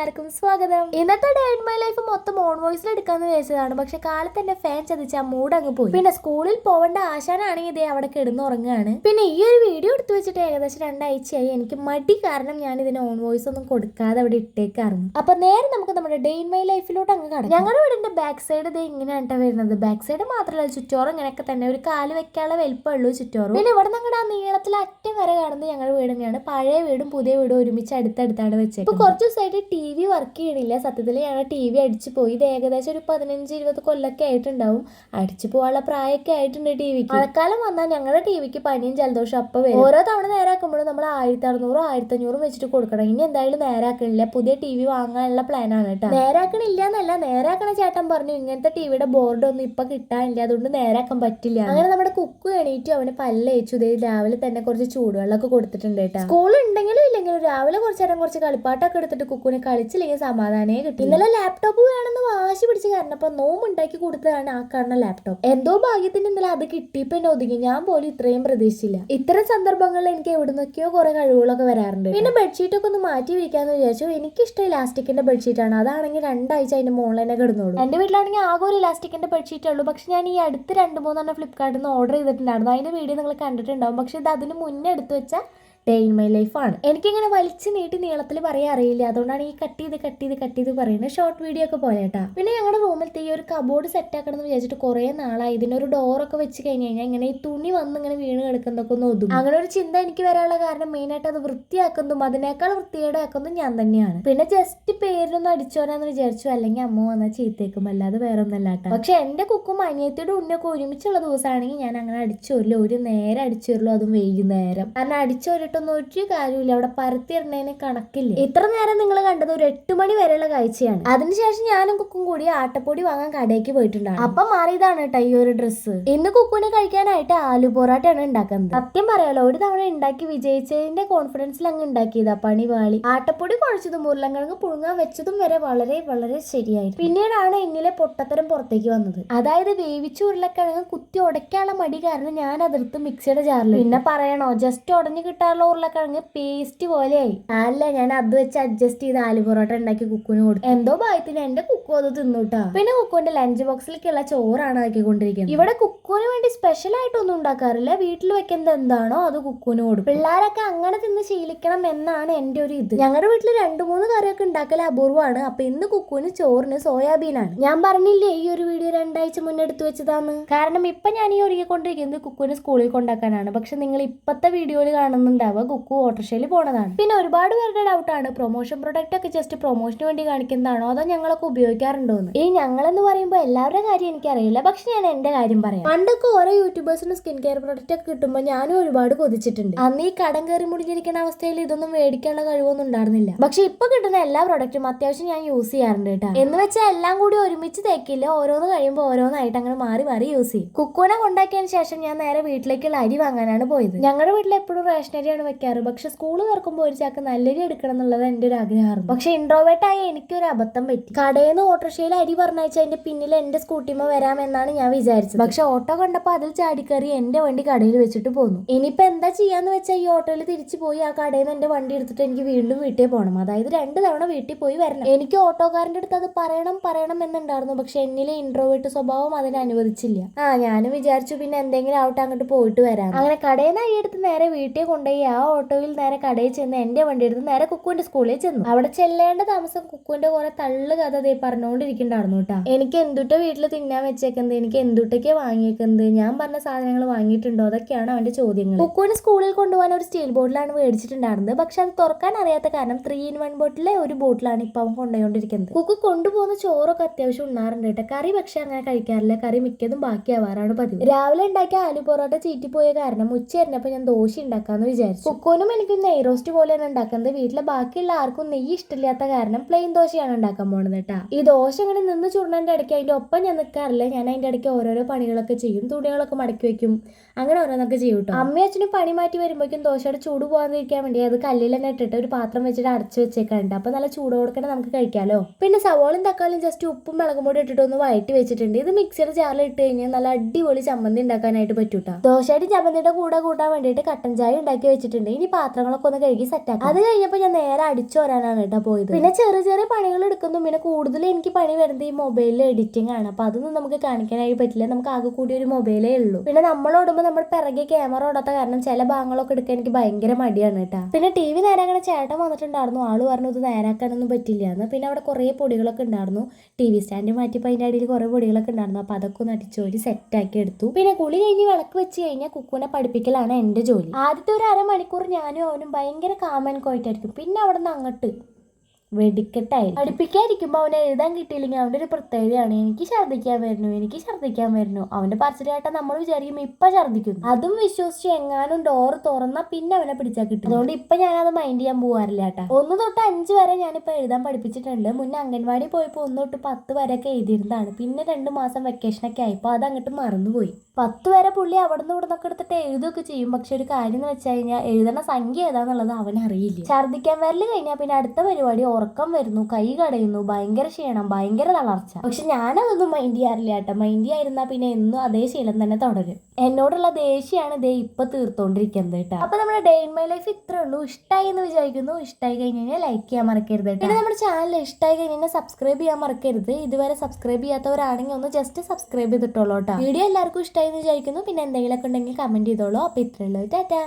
എല്ലാവർക്കും സ്വാഗതം. ഇന്നത്തെ ഡേ ഇൻ മൈ ലൈഫ് മൊത്തം ഓൺ വോയിസിൽ എടുക്കാന്ന് വിചാരിച്ചതാണ്. പക്ഷെ കാലത്ത് തന്നെ ഫാൻ ചതിച്ച ആ മൂഡ് അങ്ങ് പോയി. പിന്നെ സ്കൂളിൽ പോവേണ്ട ആശാനാണെങ്കിൽ ഇതേ അവിടെ കിടന്ന് ഉറങ്ങുകയാണ് പിന്നെ ഈ ഒരു വീഡിയോ എടുത്തു വെച്ചിട്ട് ഏകദേശം രണ്ടാഴ്ചയായി. എനിക്ക് മടി കാരണം ഞാൻ ഇതിന് ഓൺ വോയിസ് ഒന്നും കൊടുക്കാതെ അവിടെ ഇട്ടേക്കാറുണ്ട് അപ്പൊ നേരെ നമുക്ക് നമ്മുടെ ഡേ ഇൻ മൈ ലൈഫിലോട്ട് അങ്ങ് കടക്കാം. ഞങ്ങളുടെ വീടിന്റെ ബാക്ക് സൈഡ് ഇത് ഇങ്ങനെയാണ് വരുന്നത്. ബാക്ക് സൈഡ് മാത്രമല്ല ചുറ്റോറും ഇങ്ങനെയൊക്കെ തന്നെ. ഒരു കാൽ വെക്കാനുള്ള വലിപ്പമുള്ളൂ ചുറ്റോറും. പിന്നെ ഇവിടെ ഞങ്ങളുടെ ആ നീളത്തിൽ അറ്റം വരെ കാണുന്നത് ഞങ്ങളുടെ വീട് തന്നെയാണ്. പഴയ വീടും പുതിയ വീടും ഒരുമിച്ച് അടുത്തടുത്താണ് വെച്ചത് ഇപ്പൊ കുറച്ച് ദിവസമായിട്ട് ടി വി വർക്ക് ചെയ്യണില്ല. സത്യത്തിൽ ഞങ്ങൾ ടി വി അടിച്ചു പോയി. ഇത് ഏകദേശം ഒരു പതിനഞ്ച് ഇരുപത് കൊല്ലൊക്കെ ആയിട്ടുണ്ടാവും. അടിച്ചു പോകാനുള്ള പ്രായമൊക്കെ ആയിട്ടുണ്ട് ടി വിക്ക്. മഴക്കാലം വന്നാൽ ഞങ്ങളുടെ ടി വിക്ക് പനിയും ജലദോഷം അപ്പം വരും. ഓരോ തവണ നേരാക്കുമ്പോഴും നമ്മൾ ആയിരത്തി അറുന്നൂറും ആയിരത്തി അഞ്ഞൂറും വെച്ചിട്ട് കൊടുക്കണം. ഇനി എന്തായാലും നേരാക്കണില്ല. പുതിയ ടി വി വാങ്ങാനുള്ള പ്ലാനാണ് കേട്ടോ നേരാക്കണില്ല എന്നല്ല. നേരാക്കണ ചേട്ടൻ പറഞ്ഞു ഇങ്ങനത്തെ ടിവിയുടെ ബോർഡ് ഒന്നും ഇപ്പൊ കിട്ടാനില്ല. അതുകൊണ്ട് നേരാക്കാൻ പറ്റില്ല. അങ്ങനെ നമ്മുടെ കുക്കു എണീറ്റ്. അവന് പല്ലയച്ചു ഇതേ രാവിലെ തന്നെ കുറച്ച് ചൂടുവെള്ളമൊക്കെ കൊടുത്തിട്ടുണ്ട് കേട്ടോ സ്കൂൾ ഉണ്ടെങ്കിലും ഇല്ലെങ്കിലും രാവിലെ കുറച്ച് നേരം കുറച്ച് കളിപ്പാട്ടൊക്കെ എടുത്തിട്ട് കുക്കുനെ കളിച്ചില്ലെങ്കിൽ സമാധാനേ കിട്ടി. ഇന്നലെ ലാപ്ടോപ്പ് വേണമെന്ന് വാശി പിടിച്ച പിടിച്ച് കാരണപ്പോ നോമ്പുണ്ടാക്കി കൊടുത്തതാണ് ആ കാണുന്ന ലാപ്ടോപ്പ് എന്തോ ഭാഗ്യത്തിന് ഇന്നലെ അത് കിട്ടിയപ്പോ എന്നെ ഒതുങ്ങി. ഞാൻ പോലും ഇത്രയും പ്രതീക്ഷിച്ചില്ല. ഇത്തരം സന്ദർഭങ്ങളിൽ എനിക്ക് എവിടെ നിന്നൊക്കെയോ കുറെ കഴിവുകളൊക്കെ വരാറുണ്ട് പിന്നെ ബെഡ്ഷീറ്റ് ഒക്കെ ഒന്ന് മാറ്റി വയ്ക്കാന്ന് വിചാരിച്ചു. എനിക്കിഷ്ടം ഇലാസ്റ്റിക്കിന്റെ ബെഡ്ഷീറ്റ് ആണ്. അതാണെങ്കിൽ രണ്ടാഴ്ച അതിന്റെ മുകളിൽ തന്നെ കിടന്നോളൂ. എന്റെ വീട്ടിലാണെങ്കിൽ ആകെ ഒരു ഇലാസ്റ്റിക്കിന്റെ ബെഡ്ഷീറ്റ് ഉള്ളൂ. പക്ഷെ ഞാൻ ഈ അടുത്ത് രണ്ട് മൂന്നെണ്ണം ഫ്ലിപ്കാർട്ടിൽ നിന്ന് ഓർഡർ ചെയ്തിട്ടുണ്ടായിരുന്നു. അതിന്റെ വീഡിയോ നിങ്ങൾ കണ്ടിട്ടുണ്ടാവും. പക്ഷെ ഇത് അതിന് മുന്നേ എടുത്തു വെച്ച ഡേ ഇൻ മൈ ലൈഫാണ് എനിക്കിങ്ങനെ വലിച്ച് നീട്ടി നീളത്തിൽ പറയാൻ അറിയില്ല. അതുകൊണ്ടാണ് ഈ കട്ട് ചെയ്ത് കട്ട് ചെയ്ത് കട്ട് ചെയ്ത് പറയുന്നത്. ഷോർട്ട് വീഡിയോ ഒക്കെ പോലെ കേട്ടാ. പിന്നെ ഞങ്ങളുടെ റൂമിലത്തെ ഈ ഒരു കബോർഡ് സെറ്റ് ആക്കണം എന്ന് വിചാരിച്ചിട്ട് കുറേ നാളായി. ഇതിനൊരു ഡോറൊക്കെ വെച്ച് കഴിഞ്ഞ് കഴിഞ്ഞാൽ ഇങ്ങനെ ഈ തുണി വന്ന് ഇങ്ങനെ വീണ് കിടക്കുന്നതൊക്കെ ഒന്ന് ഒതുങ്ങും. അങ്ങനെ ഒരു ചിന്ത എനിക്ക് വരാനുള്ള കാരണം മെയിനായിട്ട് അത് വൃത്തിയാക്കുന്നതും അതിനേക്കാൾ വൃത്തിയേടാക്കുന്നതും ഞാൻ തന്നെയാണ്. പിന്നെ ജസ്റ്റ് പേരിലൊന്നും അടിച്ചോരാന്ന് വിചാരിച്ചു. അല്ലെങ്കിൽ അമ്മ വന്നാൽ ചീത്തേക്കും. അല്ലാതെ വേറെ ഒന്നല്ല കേട്ടോ. പക്ഷെ എന്റെ കുക്കും അനിയത്തിയുടെ ഉണ്ണൊക്കെ ഒരുമിച്ചുള്ള ദിവസമാണെങ്കിൽ ഞാൻ അങ്ങനെ അടിച്ചോരില്ല. ഒരു നേരം അടിച്ചോരില്ലോ. അതും വൈകുന്നേരം. കാരണം അടിച്ചോരിട്ടൊന്നും ഒരു കാര്യമില്ല അവിടെ പരത്തിയിടണേന് കണക്കില്ല? ഇത്ര നേരം നിങ്ങൾ കണ്ടത് ഒരു എട്ട് മണി വരെയുള്ള കാഴ്ചയാണ്. അതിനുശേഷം ഞാനും കുക്കും കൂടി ആട്ടപ്പൊടി വാങ്ങാൻ കടയ്ക്ക് പോയിട്ടുണ്ടാണ്. അപ്പൊ മാറിയതാണ് കേട്ടോ ഈ ഒരു ഡ്രസ്സ്. ഇന്ന് കുക്കുവിനെ കഴിക്കാനായിട്ട് ആലു പൊറാട്ടയാണ് ഉണ്ടാക്കുന്നത്. സത്യം പറയാലോ ഒരു തവണ ഉണ്ടാക്കി വിജയിച്ചതിന്റെ കോൺഫിഡൻസിൽ അങ്ങ് ഉണ്ടാക്കിയതാ പണി വാളി. ആട്ടപ്പൊടി കുഴച്ചതും ഉരുളങ്കിഴങ്ങ് പുഴുങ്ങാൻ വെച്ചതും വരെ വളരെ വളരെ ശരിയായി. പിന്നീടാണ് എന്നിലെ പൊട്ടത്തരം പുറത്തേക്ക് വന്നത്. അതായത് വേവിച്ച ഉരുളക്കിഴങ്ങ് കുത്തി ഉടയ്ക്കാനുള്ള മടി കാരണം ഞാൻ അതിർത്ത് മിക്സിയുടെ ജാറിൽ പിന്നെ പറയണോ ജസ്റ്റ് ഉടഞ്ഞു കിട്ടാനുള്ള ഉരുളക്കിഴങ്ങ് പേസ്റ്റ് പോലെയായി. അല്ല ഞാൻ അത് വെച്ച് അഡ്ജസ്റ്റ് ചെയ്ത് ആലു പൊറോട്ട ഉണ്ടാക്കി കുക്കുന് കൊടുത്തു. എന്തോ ഭാഗത്തിന് എന്റെ കുക്കു അത് തിന്നുട്ടാ. പിന്നെ കുക്കുവിന്റെ ലഞ്ച് ബോക്സിലേക്കുള്ള ചോറാണ് ആക്കിക്കൊണ്ടിരിക്കുന്നത്. ഇവിടെ കുക്കുവിന് വേണ്ടി സ്പെഷ്യൽ ആയിട്ടൊന്നും ഉണ്ടാക്കാറില്ല. വീട്ടിൽ വെക്കുന്നത് എന്താണോ അത് കുക്കുവിന് കൊടുക്കും. പിള്ളേരൊക്കെ അങ്ങനെ തിന്ന് ശീലിക്കണം എന്നാണ് എന്റെ ഒരു ഇത്. ഞങ്ങളുടെ വീട്ടിൽ രണ്ടു മൂന്ന് കറിയൊക്കെ ഉണ്ടാക്കൽ അപൂർവമാണ്. അപ്പൊ ഇന്ന് കുക്കുവിന് ചോറിന് സോയാബീനാണ് ഞാൻ പറഞ്ഞില്ലേ ഈ ഒരു വീഡിയോ രണ്ടാഴ്ച മുന്നേ എടുത്തു വെച്ചതാന്ന്? കാരണം ഇപ്പൊ ഞാൻ ഈ ഒരുങ്ങിക്കൊണ്ടിരിക്കുന്നത് കുക്കുവിന് സ്കൂളിൽ കൊണ്ടാക്കാനാണ് പക്ഷെ നിങ്ങൾ ഇപ്പത്തെ വീഡിയോയിൽ കാണുന്നുണ്ടാവുക കുക്കു ഓട്ടോറിക്ഷയിൽ പോണതാണ്. പിന്നെ ഒരുപാട് പേരുടെ ആണ് പ്രൊമോഷൻ പ്രൊഡക്റ്റ് ഒക്കെ ജസ്റ്റ് പ്രൊമോഷന് വേണ്ടി കാണിക്കുന്നതാണോ അതോ ഞങ്ങളൊക്കെ ഉപയോഗിക്കാറുണ്ടോ എന്ന്? ഈ ഞങ്ങളെന്ന് പറയുമ്പോൾ എല്ലാവരുടെ കാര്യം എനിക്കറിയില്ല പക്ഷെ ഞാൻ എന്റെ കാര്യം പറയാം. പണ്ടൊക്കെ ഓരോ യൂട്യൂബേഴ്സിന് സ്കിൻ കെയർ പ്രൊഡക്റ്റ് ഒക്കെ കിട്ടുമ്പോൾ ഞാനും ഒരുപാട് കൊതിച്ചിട്ടുണ്ട്. അന്ന് ഈ കടം കയറി മുടിഞ്ഞിരിക്കുന്ന അവസ്ഥയിൽ ഇതൊന്നും മേടിക്കാനുള്ള കഴിവൊന്നും ഉണ്ടായിരുന്നില്ല. പക്ഷെ ഇപ്പൊ കിട്ടുന്ന എല്ലാ പ്രൊഡക്റ്റും അത്യാവശ്യം ഞാൻ യൂസ് ചെയ്യാറുണ്ട് കേട്ടോ. എന്ന് വെച്ചാൽ എല്ലാം കൂടി ഒരുമിച്ച് തേക്കില്ല ഓരോന്ന് കഴിയുമ്പോൾ ഓരോന്നായിട്ട് അങ്ങനെ മാറി മാറി യൂസ് ചെയ്യും. കുക്കോനെ കൊണ്ടാക്കിയതിന് ശേഷം ഞാൻ നേരെ വീട്ടിലേക്കുള്ള അരി വാങ്ങാനാണ് പോയത്. ഞങ്ങളുടെ വീട്ടിൽ എപ്പോഴും റേഷനറിയാണ് വെക്കാറ്. പക്ഷെ സ്കൂൾ തുറക്കുമ്പോൾ ഒരു ചാക്ക് നല്ലരി എടുക്കണം എന്നുള്ളത് എന്റെ ഒരു ആഗ്രഹമായിരുന്നു. പക്ഷെ ഇൻട്രോവേർട്ട് ആയി എനിക്കൊരു അബദ്ധം പറ്റി. കടയിൽ നിന്ന് ഓട്ടോറിക്ഷയിൽ അരി പറഞ്ഞയച്ച അതിന്റെ പിന്നിൽ എന്റെ സ്കൂട്ടിമ വരാമെന്നാണ് ഞാൻ വിചാരിച്ചത്. പക്ഷെ ഓട്ടോ കണ്ടപ്പോൾ അതിൽ ചാടിക്കറി എന്റെ വണ്ടി കടയിൽ വെച്ചിട്ട് പോന്നു. ഇനിയിപ്പോ എന്താ ചെയ്യാന്ന് വെച്ചാൽ ഈ ഓട്ടോയിൽ തിരിച്ചു പോയി ആ കടയിൽ നിന്ന് എന്റെ വണ്ടി എടുത്തിട്ട് എനിക്ക് വീണ്ടും വീട്ടിൽ പോകണം അതായത് രണ്ട് തവണ വീട്ടിൽ പോയി വരണം. എനിക്ക് ഓട്ടോക്കാരന്റെ അടുത്ത് അത് പറയണം പറയണം എന്നുണ്ടായിരുന്നു. പക്ഷെ എന്നിലെ ഇൻട്രോവേർട്ട് സ്വഭാവം അതിനെ അനുവദിച്ചില്ല. ആ ഞാനും വിചാരിച്ചു പിന്നെ എന്തെങ്കിലും ആവട്ടെ അങ്ങോട്ട് പോയിട്ട് വരാം അങ്ങനെ കടയിൽ നിന്ന് അരിയെടുത്ത് നേരെ വീട്ടിൽ കൊണ്ടുപോയി ആ ഓട്ടോയിൽ നേരെ കടയിൽ ചെന്ന് എന്റെ വണ്ടി എടുത്ത് നേരെ കുക്കുവിന്റെ സ്കൂളിൽ ചെന്നു. അവിടെ ചെല്ലേണ്ട താമസം കുക്കുവിന്റെ കുറെ തള്ളു കഥ ദേ പറഞ്ഞുകൊണ്ടിരിക്കണ്ടായിരുന്നു കേട്ടാ. എനിക്ക് എന്തുട്ട വീട്ടിൽ തിന്നാൻ വെച്ചേക്കുന്നത്? എനിക്ക് എന്തുട്ടൊക്കെ വാങ്ങിയേക്കുന്നത്? ഞാൻ പറഞ്ഞ സാധനങ്ങൾ വാങ്ങിയിട്ടുണ്ടോ? അതൊക്കെയാണ് അവന്റെ ചോദ്യങ്ങൾ. കുക്കുവിന് സ്കൂളിൽ കൊണ്ടുപോകാൻ ഒരു സ്റ്റീൽ ബോട്ടിലാണ് മേടിച്ചിട്ടുണ്ടായിരുന്നത്. പക്ഷെ അത് തുറക്കാൻ അറിയാത്ത കാരണം ത്രീ ഇൻ വൺ ബോട്ടിലെ ഒരു ബോട്ടിലാണ് ഇപ്പൊ അവൻ കൊണ്ടുപോയിക്കൊണ്ടിരിക്കുന്നത്. കുക്കു കൊണ്ടുപോകുന്ന ചോറൊക്കെ അത്യാവശ്യം ഉണ്ണാറുണ്ട് കേട്ടോ. കറി പക്ഷെ അങ്ങനെ കഴിക്കാറില്ല. കറി മിക്കതും ബാക്കിയാവാറാണ് പതിവ്. രാവിലെ ഉണ്ടാക്കിയ ആലു പൊറോട്ട ചീറ്റിപ്പോയ കാരണം ഉച്ച ഞാൻ ദോശ ഉണ്ടാക്കാന്ന് വിചാരിച്ചു. കുക്കോനും എനിക്ക് നെയ് റോസ്റ്റ് പോലെയാണ് ഉണ്ടാക്കുന്നത്. വീട്ടിലെ ബാക്കിയുള്ള ആർക്കും നെയ്യ് ഇഷ്ടമില്ലാത്ത കാരണം പ്ലെയിൻ ദോശയാണ് ഉണ്ടാക്കാൻ പോകുന്നത് കേട്ടാ ഈ ദോശ ഇങ്ങനെ നിന്ന് ചുടണന്റെ ഇടയ്ക്ക് അതിന്റെ ഒപ്പം ഞാൻ നിൽക്കാറില്ല ഞാൻ അതിന്റെ ഇടയ്ക്ക് ഓരോരോ പണികളൊക്കെ ചെയ്യും. തുണികളൊക്കെ മടക്കി വെക്കും. അങ്ങനെ ഓരോന്നൊക്കെ ചെയ്യും കേട്ടോ അമ്മയും അച്ഛനും പണി മാറ്റി വരുമ്പോഴേക്കും ദോശയുടെ ചൂട് പോകാതിരിക്കാൻ വേണ്ടി അത് കല്ലിൽ തന്നെ ഇട്ടിട്ട് ഒരു പാത്രം വെച്ചിട്ട് അടച്ചു വെച്ചേക്കാറുണ്ട് അപ്പൊ നല്ല ചൂട് കൊടുക്കണേ നമുക്ക് കഴിക്കാലോ. പിന്നെ സവോളയും തക്കാളിയും ജസ്റ്റ് ഉപ്പും മുളകും പൊടി ഇട്ടിട്ട് ഒന്ന് വഴറ്റി വെച്ചിട്ടുണ്ട്. ഇത് മിക്സിയുടെ ജാറിൽ ഇട്ട് കഴിഞ്ഞാൽ നല്ല അടിപൊളി ചമ്മന്തി ഉണ്ടാക്കാനായിട്ട് പറ്റൂട്ടാ ദോശയുടെ ചമ്മന്തിയുടെ കൂടെ കൂട്ടാൻ വേണ്ടിയിട്ട് കട്ടൻ ചായ ഉണ്ടാക്കി വെച്ചിട്ടുണ്ട്. ഇനി പാത്രങ്ങളൊക്കെ ഒന്ന് കഴുകി സെറ്റാക്കാം അത് കഴിഞ്ഞപ്പോൾ ഞാൻ നേരെ അടിച്ചു വരാനാണ് കേട്ടോ പോയത്. പിന്നെ ചെറിയ ചെറിയ പണികൾ എടുക്കുന്നു. പിന്നെ കൂടുതൽ എനിക്ക് പണി വരുന്നത് ഈ മൊബൈലിൽ എഡിറ്റിംഗ് ആണ്. അപ്പൊ അതൊന്നും നമുക്ക് കാണിക്കാനായി പറ്റില്ല. നമുക്ക് ആകെ കൂടി ഒരു മൊബൈലേ ഉള്ളൂ. പിന്നെ നമ്മൾ ഓടുമ്പോൾ നമ്മൾ പിറകെ ക്യാമറ ഓടാത്ത കാരണം ചില ഭാഗങ്ങളൊക്കെ എടുക്കാൻ എനിക്ക് ഭയങ്കര മടിയാണ് കേട്ടോ. പിന്നെ ടി വി നേരാക്കണ ചേട്ടൻ വന്നിട്ടുണ്ടായിരുന്നു. ആൾ പറഞ്ഞു ഇത് നേരാക്കാനൊന്നും പറ്റില്ല എന്ന്. പിന്നെ അവിടെ കുറേ പൊടികളൊക്കെ ഉണ്ടായിരുന്നു. ടി വി സ്റ്റാൻഡ് മാറ്റിയപ്പോൾ അതിന്റെ അടിയിൽ കുറേ പൊടികളൊക്കെ ഉണ്ടായിരുന്നു. അപ്പോൾ അതൊക്കെ ഒന്ന് സെറ്റ് സെറ്റാക്കി എടുത്തു. പിന്നെ കുളി കഴിഞ്ഞ് വിളക്ക് വെച്ച് കഴിഞ്ഞാൽ കുക്കുനെ പഠിപ്പിക്കലാണ് എന്റെ ജോലി. ആദ്യത്തെ ഒരു അരമണിക്കൂർ ഞാനും അവനും ഭയങ്കര കാമൻ കോയിട്ടായിരിക്കും പിന്നെ അവിടെ നിന്ന് അങ്ങോട്ട് വെടിക്കെട്ടായി. പഠിപ്പിക്കാതിരിക്കുമ്പോൾ അവനെ എഴുതാൻ കിട്ടിയില്ലെങ്കിൽ അവന്റെ ഒരു പ്രത്യേകതയാണ്. എനിക്ക് ഛർദ്ദിക്കാൻ വരുന്നു എനിക്ക് ഛർദ്ദിക്കാൻ വരുന്നു. അവന്റെ പറച്ചിലായിട്ട് നമ്മൾ വിചാരിക്കും ഇപ്പം ഛർദ്ദിക്കുന്നു. അതും വിശ്വസിച്ച് എങ്ങാനും ഡോർ തുറന്നാൽ പിന്നെ അവനെ പിടിച്ചാൽ കിട്ടും അതുകൊണ്ട് ഇപ്പം ഞാനത് മൈൻഡ് ചെയ്യാൻ പോകാറില്ല കേട്ടാ. ഒന്ന് തൊട്ട് അഞ്ച് വരെ ഞാനിപ്പോൾ എഴുതാൻ പഠിപ്പിച്ചിട്ടുണ്ട്. മുന്നേ അംഗൻവാടി പോയപ്പോൾ ഒന്ന് തൊട്ട് പത്ത് വരെയൊക്കെ എഴുതിയിരുന്നതാണ്. പിന്നെ രണ്ട് മാസം വെക്കേഷനൊക്കെ ആയപ്പോൾ അത് അങ്ങോട്ട് മറന്നുപോയി. പത്ത് വരെ പുള്ളി അവിടെ നിന്ന് ഇവിടെ നിന്നൊക്കെ എടുത്തിട്ട് എഴുതുകയൊക്കെ ചെയ്യും. പക്ഷെ ഒരു കാര്യം എന്ന് വെച്ച് കഴിഞ്ഞാൽ എഴുതണ സംഖ്യ ഏതാന്നുള്ളത് അവൻ അറിയില്ല ഛർദ്ദിക്കാൻ വരൽ കഴിഞ്ഞാൽ പിന്നെ അടുത്ത പരിപാടി ഉറക്കം വരുന്നു കൈ കടയുന്നു ഭയങ്കര ക്ഷീണം ഭയങ്കര തളർച്ച. പക്ഷെ ഞാനതൊന്നും മൈൻഡ് ചെയ്യാറില്ല കേട്ടോ. മൈൻഡ് ചെയ്യാതിരുന്നാൽ പിന്നെ എന്നും അതേ ശീലം തന്നെ തുടരും. എന്നോടുള്ള ദേഷ്യമാണ് ദേ ഇപ്പൊ തീർത്തോണ്ടിരിക്കുന്നത് കേട്ടോ. അപ്പോൾ നമ്മുടെ ഡേ ഇൻ മൈ ലൈഫ് ഇത്രേ ഉള്ളൂ. ഇഷ്ടമായി എന്ന് വിചാരിക്കുന്നു. ഇഷ്ടമായി കഴിഞ്ഞ് കഴിഞ്ഞാൽ ലൈക്ക് ചെയ്യാൻ മറക്കരുത് പിന്നെ നമ്മുടെ ചാനൽ ഇഷ്ടമായി കഴിഞ്ഞ് കഴിഞ്ഞാൽ സബ്സ്ക്രൈബ് ചെയ്യാൻ മറക്കരുത്. ഇതുവരെ സബ്സ്ക്രൈബ് ചെയ്യാത്തവരാണെങ്കിൽ ഒന്ന് ജസ്റ്റ് സബ്സ്ക്രൈബ് ചെയ്തിട്ടുള്ളൂ കേട്ടോ. വീഡിയോ എല്ലാവർക്കും ഇഷ്ടമായി എന്ന് വിചാരിക്കുന്നു. പിന്നെ എന്തെങ്കിലുമൊക്കെ ഉണ്ടെങ്കിൽ കമന്റ് ചെയ്തോളൂ. അപ്പോൾ ഇത്രേ ഉള്ളൂ. ടാറ്റാ.